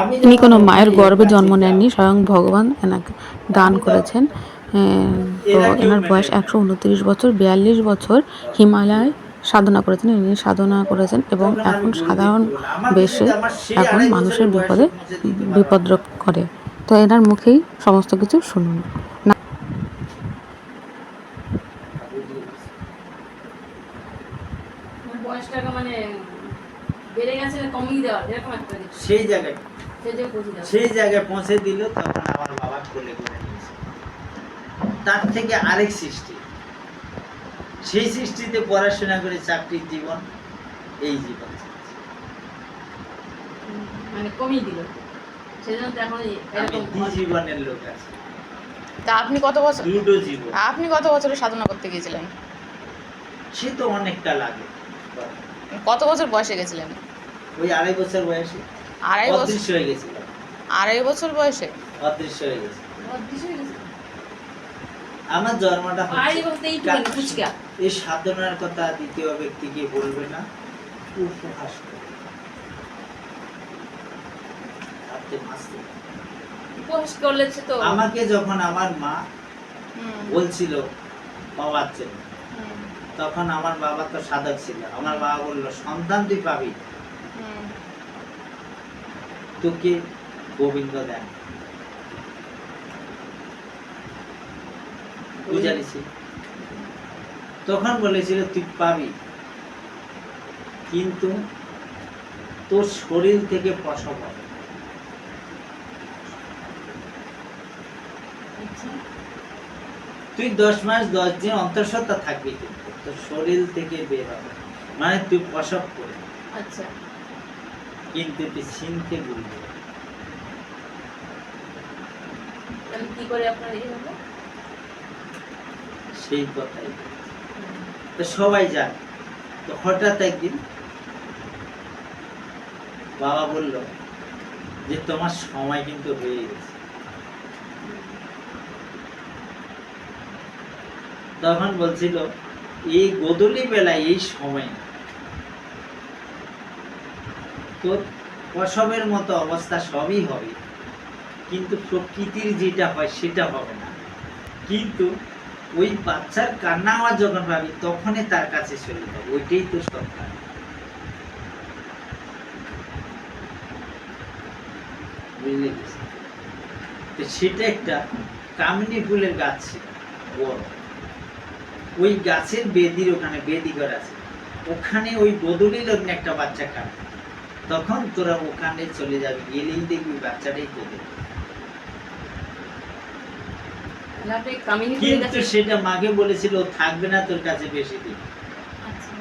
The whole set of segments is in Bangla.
আমি তিনি কোনো মায়ের গর্ভে জন্ম নেননি স্বয়ং ভগবান এনাকে দান করেছেন। তো এনার বয়স একশো উনত্রিশ বছর বিয়াল্লিশ বছর হিমালয় সাধনা করেছেন ইনি সাধনা করেছেন এবং এখন সাধারণ বেশে এখন মানুষের বিপদে বিপদ্রব করে। তো এনার মুখেই সমস্ত কিছু শুনুন। না মানে বয়সটাকে মানে বেড়ে গেছে কমিয়ে দেওয়ার এরকম একটা সেই জায়গায়। সেই জায়গায় পৌঁছে দিল তখন আমার বাবা কোলে করে নিয়েছে। তার থেকে আরেক সৃষ্টি। সেই সৃষ্টিতে পড়াশোনা করে চাকরির জীবন এই জীবন মানে কমিয়ে দিল। সেজন্য এখন এরকম জীবনের লোক আছে। তা আপনি কত বছর দুটো জীবন। আপনি কত বছরে সাধনা করতে গিয়েছিলেন? সে তো অনেকটা লাগে। কত বছর বয়সে গেছিলেন? ওই আড়াই বছর বয়সে। আড়াই বছর হয়ে গেছিল আড়াই বছর বয়সে? অদৃশ্য হয়ে গেছে। হয়ে। আমার জন্মটা এই সাধনার কথা দ্বিতীয় ব্যক্তিকে বলবে না? উপহাস করলে তো আমাকে যখন আমার মা হুম, বলছিল বাবার জন্য হুম, তখন আমার বাবা তো সাধক ছিল। আমার বাবা বলল সন্তান তুই পাবি তোকে গোবিন্দ দেন। বুঝালিছি তখন বলেছিল তুই পাবি। কিন্তু তোর শরীর থেকে প্রসব হবে। আচ্ছা, তুই দশ মাস দশ দিন অন্তঃসত্ত্বা থাকবি কিন্তু তোর শরীর থেকে বের হবে। মানে তুই প্রসব করে। আচ্ছা। কিন্তু তুই চিনতে ভুলবি কি করে আপনার সেই কথাই। তো সবাই যান তো হঠাৎ একদিন বাবা বলল যে তোমার সময় কিন্তু হয়ে গেছে। তখন বলছিল এই গোদলি বেলায় এই সময় তোর প্রসবের মতো অবস্থা সবই হবে। কিন্তু প্রকৃতির যেটা হয়, সেটা হবে না। কিন্তু ওই বাচ্চার কান্না আওয়াজ যখন পাবি তখনই তার কাছে চলে যাবে ওইটাই তো তো সেটা একটা কামিনী ফুলের গাছ বড়। ওই গাছের বেদির ওখানে বেদি করা আছে। ওখানে ওই বদলি লগ্নে একটা বাচ্চা কাঁদে তখন তোরা ওখানে চলে যাবি গেলেই দেখবি বাচ্চাটাই তোদের কিন্তু সেটা মাকে বলেছিল থাকবে না তোর কাছে বেশি দিন। আচ্ছা।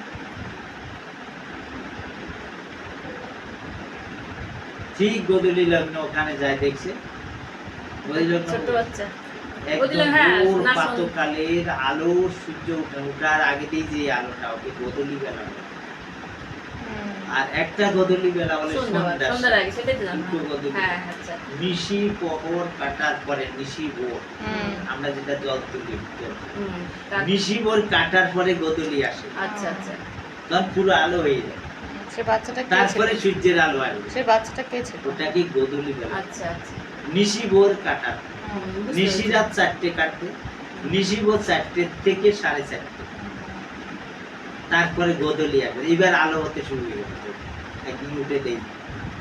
ঠিক গদুলি লগ্ন ওখানে যায় দেখছে। হ্যাঁ, ভোর না, প্রাতঃকালের আলো সূর্য ওঠা ওঠার আগেতেই যে আলোটা ওকে গদুলি বেলা আর একটা গদুলি বেলা বলে সন্ধ্যার আগে সেটাই তো গদুলি। হ্যাঁ আচ্ছা। নিশি প্রহর কাটার পরে নিশি ভোর। আমরা যেটা জল তুলি হুম নিশি ভোর কাটার পরে গদুলি আসে। আচ্ছা আচ্ছা। তখন পুরো আলো হয়ে যায়। সে বাচ্চাটা কে তারপরে সূর্যের আলো আসবে। সে বাচ্চাটা কে ছিল? ওটাকে গদুলি বেলা? আচ্ছা আচ্ছা। নিশি ভোর কাটার। নিশি রাত চারটে কাটতে নিশি ভোর চারটে থেকে সাড়ে চারটে। তারপরে গদলি আসবে এবার আলো হতে শুরু হয়ে গেছে একদিন উঠে দেই।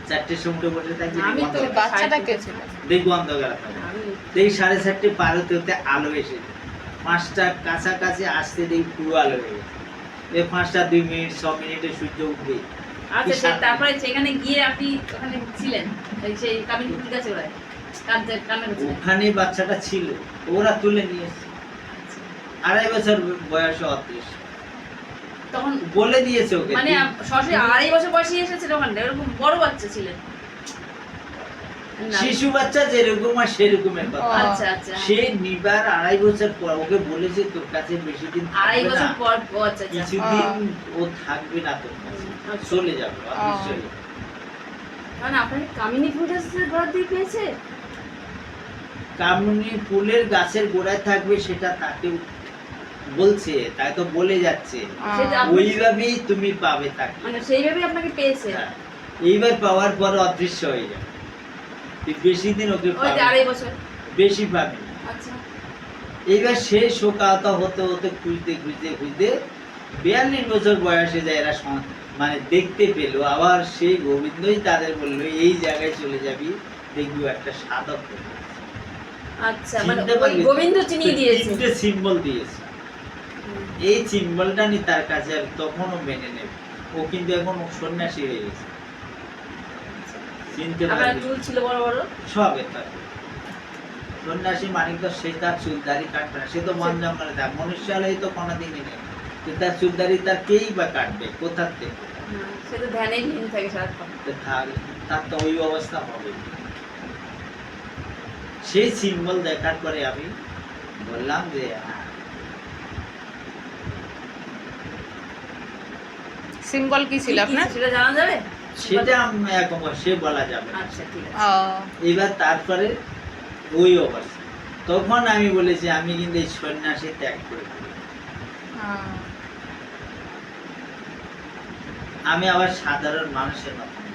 চারটের সময় বসে থাকি আমি তো দেখব অন্ধকার দেখি সাড়ে চারটে পার হতে হতে আলো এসে। পাঁচটা কাছাকাছি আসতে দেখি পুরো আলো হয়ে গেছে। এই পাঁচটা দুই মিনিট ছ মিনিটে সূর্য উঠবে। আচ্ছা তারপরে সেখানে গিয়ে আপনি ওখানে ছিলেন? সেই কামিনী ফুল গাছে ওরা কাঁদতে কান্না করছিলেন ওখানে বাচ্চাটা ছিল। ওরা তুলে নিয়ে এসছে। আড়াই বছর বয়স অদৃশ্য তখন বলে দিয়েছে ওকে মানে সরাসরি আড়াই বছর বয়সে এসেছিল ওখানটা এরকম বড় বাচ্চা ছিলেন শিশু বাচ্চা যেরকম আর সেরকমের কথা ও। আচ্ছা আচ্ছা। সে নিবার আড়াই বছর পর ওকে বলেছে তোর কাছে বেশি দিন আড়াই বছর পর আচ্ছা কিছুদিন ও। থাকবে না তোর কাছে। চলে যাবে মানে আপনাকে কামিনী ঘর দিয়ে পেয়েছে? কামনি ফুলের গাছের গোড়ায় থাকবে সেটা তাকে বলছে তাই তো বলে যাচ্ছে ওইভাবেই তুমি পাবে তাকে মানে সেইভাবে আপনাকে পেয়েছে হ্যাঁ। এইবার পাওয়ার পর অদৃশ্য হয়ে যাবে বেশি দিন ওকে পাবি। আড়াই বছর বেশি পাবি। আচ্ছা এইবার সে শোকাহত হতে হতে খুঁজতে খুঁজতে খুঁজতে বিয়াল্লিশ বছর বয়সে যায় এরা মানে দেখতে পেল আবার সেই গোবিন্দই তাদের বলল এই জায়গায় চলে যাবি দেখবি একটা সাধক আচ্ছা মানে? গোবিন্দ চিনিয়ে তো দিয়েছে সিম্বল দিয়েছে। এই সিম্বলটা নি তার কাছে আর তখনও মেনে নেবে। ও কিন্তু এখন সন্ন্যাসী হয়ে গেছে। চিনতে পারবি চুল ছিল বড় বড়? সব এটা সন্ন্যাসী মানিক তো সে তার চুল দাড়ি কাটবে না। সে তো মন জঙ্গলে থাকে মনুষ্যালয় তো কোনোদিনই নেই। তো তার চুল দাড়ি তার কেই বা কাটবে? কোথার থেকে? সে তো ধ্যানেই থাকে সারাক্ষণ। তার তো ওই অবস্থা হবে। সেই সিম্বল দেখার পরে আমি বললাম যে হ্যাঁ, সিম্বল কি ছিল আপনার? সেটা জানা যাবে? সেটা আমি এখন সে বলা যাবে আচ্ছা ঠিক আছে। এবার তারপরে ওই অবস্থা। তখন আমি বলেছি আমি কিন্তু এই সন্ন্যাসী ত্যাগ করে দিই। আহ, আমি আবার সাধারণ মানুষের মতন